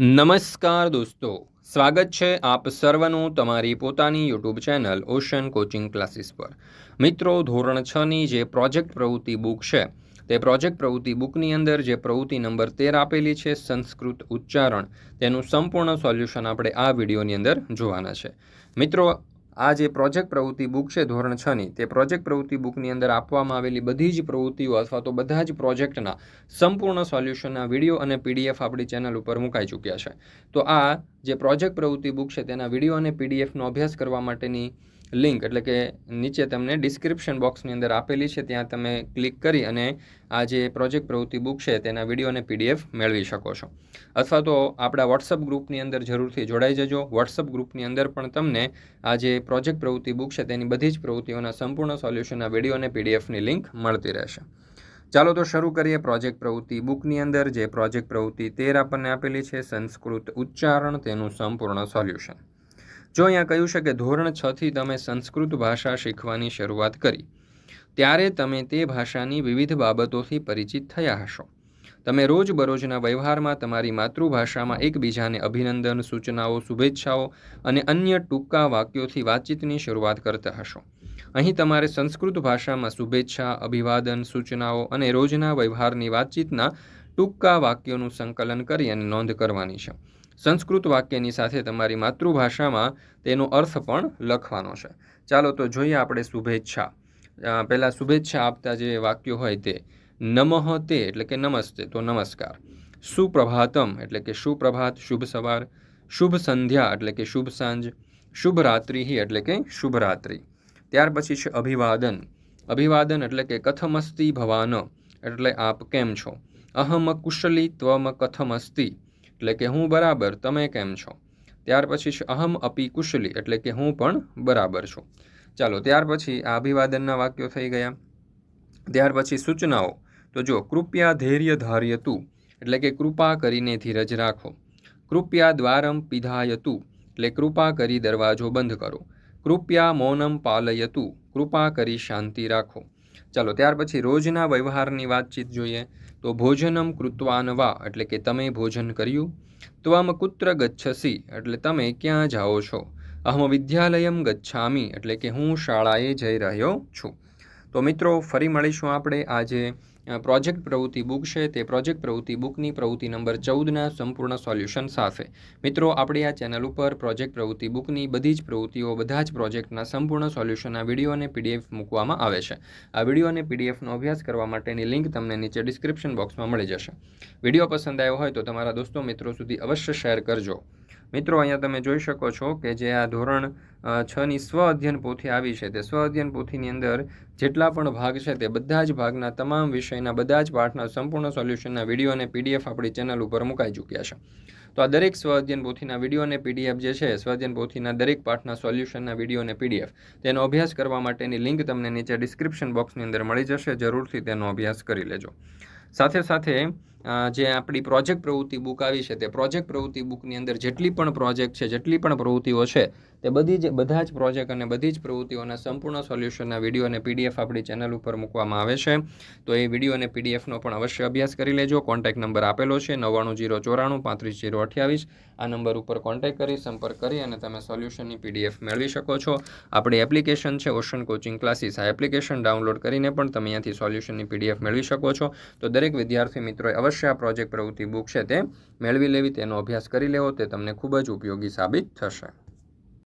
નમસ્કાર દોસ્તો, સ્વાગત છે આપ સર્વનું તમારી પોતાની YouTube channel Ocean Coaching Classes પર. મિત્રો, ધોરણ છની જે પ્રોજેક્ટ પ્રવૃત્તિ બુક છે, તે પ્રોજેક્ટ પ્રવૃત્તિ બુકની અંદર જે પ્રવૃત્તિ નંબર તેર આપેલી છે, સંસ્કૃત ઉચ્ચારણ, તેનું સંપૂર્ણ સોલ્યુશન આપણે આ વિડીયોની અંદર જોવાના છે. મિત્રો આ જે પ્રોજેક્ટ પ્રવૃત્તિ બુક છે ધોરણ છની તે પ્રોજેક્ટ પ્રવૃત્તિ બુકની અંદર આપવામાં આવેલી બધી જ પ્રવૃત્તિઓ અથવા તો બધા જ પ્રોજેક્ટના સંપૂર્ણ સોલ્યુશનના વીડિયો અને પીડીએફ આપણી ચેનલ ઉપર મુકાઈ ચૂક્યા છે. તો આ જે પ્રોજેક્ટ પ્રવૃત્તિ બુક છે તેના વીડિયો અને પીડીએફનો અભ્યાસ કરવા માટેની લિંક, એટલે કે નીચે તમને ડિસ્ક્રિપ્શન બોક્સની અંદર આપેલી છે, ત્યાં તમે ક્લિક કરી અને આ જે પ્રોજેક્ટ પ્રવૃત્તિ બુક છે, તેના વીડિયો અને પીડીએફ મેળવી શકો છો. અથવા તો આપણા વોટ્સઅપ ગ્રુપની અંદર જરૂરથી જોડાઈ જજો. વોટ્સઅપ ગ્રુપની અંદર પણ તમને આ જે પ્રોજેક્ટ પ્રવૃત્તિ બુક છે, તેની બધી જ પ્રવૃત્તિઓના સંપૂર્ણ સોલ્યુશનના વીડિયો અને પીડીએફની લિંક મળતી રહેશે. ચાલો તો શરૂ કરીએ પ્રોજેક્ટ પ્રવૃત્તિ બુકની અંદર. જે પ્રોજેક્ટ પ્રવૃત્તિ તેર આપણને આપેલી છે, સંસ્કૃત ઉચ્ચારણ, તેનું સંપૂર્ણ સોલ્યુશન જો અહીંયા કહ્યું છે કે ધોરણ છથી તમે સંસ્કૃત ભાષા શીખવાની શરૂઆત કરી, ત્યારે તમે તે ભાષાની વિવિધ બાબતોથી પરિચિત થયા હશો. તમે રોજબરોજના વ્યવહારમાં તમારી માતૃભાષામાં એકબીજાને અભિનંદન, સૂચનાઓ, શુભેચ્છાઓ અને અન્ય ટૂંકા વાક્યોથી વાતચીતની શરૂઆત કરતા હશો. અહીં તમારે સંસ્કૃત ભાષામાં શુભેચ્છા, અભિવાદન, સૂચનાઓ અને રોજના વ્યવહારની વાતચીતના ટૂંકા વાક્યોનું સંકલન કરી અને નોંધ કરવાની છે. સંસ્કૃત વાક્યની સાથે તમારી માતૃભાષામાં તેનો અર્થ પણ લખવાનો છે. ચાલો તો જોઈએ આપણે શુભેચ્છા. પહેલાં શુભેચ્છા આપતા જે વાક્યો હોય તે. નમઃ તે એટલે કે નમસ્તે, તો નમસ્કાર. સુપ્રભાતમ, એટલે કે સુપ્રભાત, શુભ સવાર, શુભ સંધ્યા, એટલે કે શુભ સાંજ, શુભ રાત્રિ એટલે કે શુભ રાત્રિ. ત્યાર પછી છે અભિવાદન. અભિવાદન એટલે કે કથમસ્તી ભવાન, એટલે આપ કેમ છો? અહમ કુશલી ત્વમ કથમસ્તી. એટલે કે હું બરાબર, તમે કેમ છો? ત્યાર પછી અહમ અપી કુશલી એટલે કે હું પણ બરાબર છું. ચાલો, ત્યાર પછી આ અભિવાદનના વાક્યો થઈ ગયા. ત્યાર પછી સૂચનાઓ. તો જો કૃપયા ધૈર્ય ધાર્ય એટલે કે કૃપા કરીને ધીરજ રાખો. કૃપયા દ્વારમ પિધાયતું એટલે કૃપા કરી દરવાજો બંધ કરો. કૃપયા મૌનમ પાલયતું કૃપા કરી શાંતિ રાખો. ચાલો, ત્યાર પછી રોજના વ્યવહારની વાતચીત જોઈએ. તો ભોજનમ કૃત્વાનવા, એટલે કે તમે ભોજન કર્યું? ત્વમ કુત્ર ગચ્છસી, એટલે તમે ક્યાં જાઓ છો? અહમ વિદ્યાલયમ ગચ્છામી, એટલે કે હું શાળાએ જઈ રહ્યો છું. તો મિત્રો, ફરી મળીશું આપણે આજે પ્રોજેક્ટ પ્રવૃત્તિ બુક છે. તે પ્રોજેક્ટ પ્રવૃત્તિ બુકની પ્રવૃત્તિ નંબર ચૌદના સંપૂર્ણ સોલ્યુશન સાથે. મિત્રો, આપણી આ ચેનલ ઉપર પ્રોજેક્ટ પ્રવૃત્તિ બુકની બધી જ પ્રવૃત્તિઓ, બધા જ પ્રોજેક્ટના સંપૂર્ણ સોલ્યુશનના વીડિયો અને પીડીએફ મૂકવામાં આવે છે. આ વીડિયો અને પીડીએફનો અભ્યાસ કરવા માટેની લિંક તમને નીચે ડિસ્ક્રિપ્શન બોક્સમાં મળી જશે. વીડિયો પસંદ આવ્યો હોય તો તમારા દોસ્તો મિત્રો સુધી અવશ્ય શેર કરજો. મિત્રો, અહીંયા તમે જોઈ શકો છો કે જે આ ધોરણ છની સ્વ અધ્યયન પોથી આવી છે. તે સ્વ અધ્યયન પોથીની અંદર જેટલા પણ ભાગ છે તે બધા જ ભાગના તમામ વિષયના, બધા જ પાઠના, સંપૂર્ણ સોલ્યુશનના વીડિયો અને પીડીએફ આપણી ચેનલ ઉપર મુકાઈ ચૂક્યા છે. તો આ દરેક સ્વ અધ્યયન પોથીના વીડિયો અને પીડીએફ જે છે, સ્વ અધ્યયન પોથીના દરેક પાઠના સોલ્યુશનના વીડિયો અને પીડીએફ તેનો અભ્યાસ કરવા માટેની લિંક તમને નીચે ડિસ્ક્રિપ્શન બોક્સની અંદર મળી જશે. જરૂરથી તેનો અભ્યાસ કરી લેજો. સાથે સાથે જે આપણી પ્રોજેક્ટ પ્રવૃત્તિ બુક આવી છે તે પ્રોજેક્ટ પ્રવૃત્તિ બુકની અંદર જેટલી પણ પ્રોજેક્ટ છે, જેટલી પણ પ્રવૃત્તિઓ છે, તે બધી જ, બધા જ પ્રોજેક્ટ અને બધી જ પ્રવૃત્તિઓના સંપૂર્ણ સોલ્યુશનના વીડિયો અને પીડીએફ આપણી ચેનલ ઉપર મૂકવામાં આવે છે. તો એ વીડિયો અને પીડીએફનો પણ અવશ્ય અભ્યાસ કરી લેજો. કોન્ટેક્ટ નંબર આપેલો છે નવ્વાણું જીરો ચોરાણું પાંત્રીસ જીરો અઠ્યાવીસ. આ નંબર ઉપર કોન્ટેક્ટ કરી, સંપર્ક કરી અને તમે સોલ્યુશનની પીડીએફ મેળવી શકો છો. આપણી એપ્લિકેશન છે ઓશન કોચિંગ ક્લાસીસ. આ એપ્લિકેશન ડાઉનલોડ કરીને પણ તમે અહીંયાથી સોલ્યુશનની પીડીએફ મેળવી શકો છો. તો દરેક વિદ્યાર્થી મિત્રોએ અવશ્ય આ પ્રોજેક્ટ પ્રવૃત્તિ બુક છે તે મેળવી લેવી તેનો અભ્યાસ કરી લેવો તે તમને ખૂબ જ ઉપયોગી સાબિત થશે.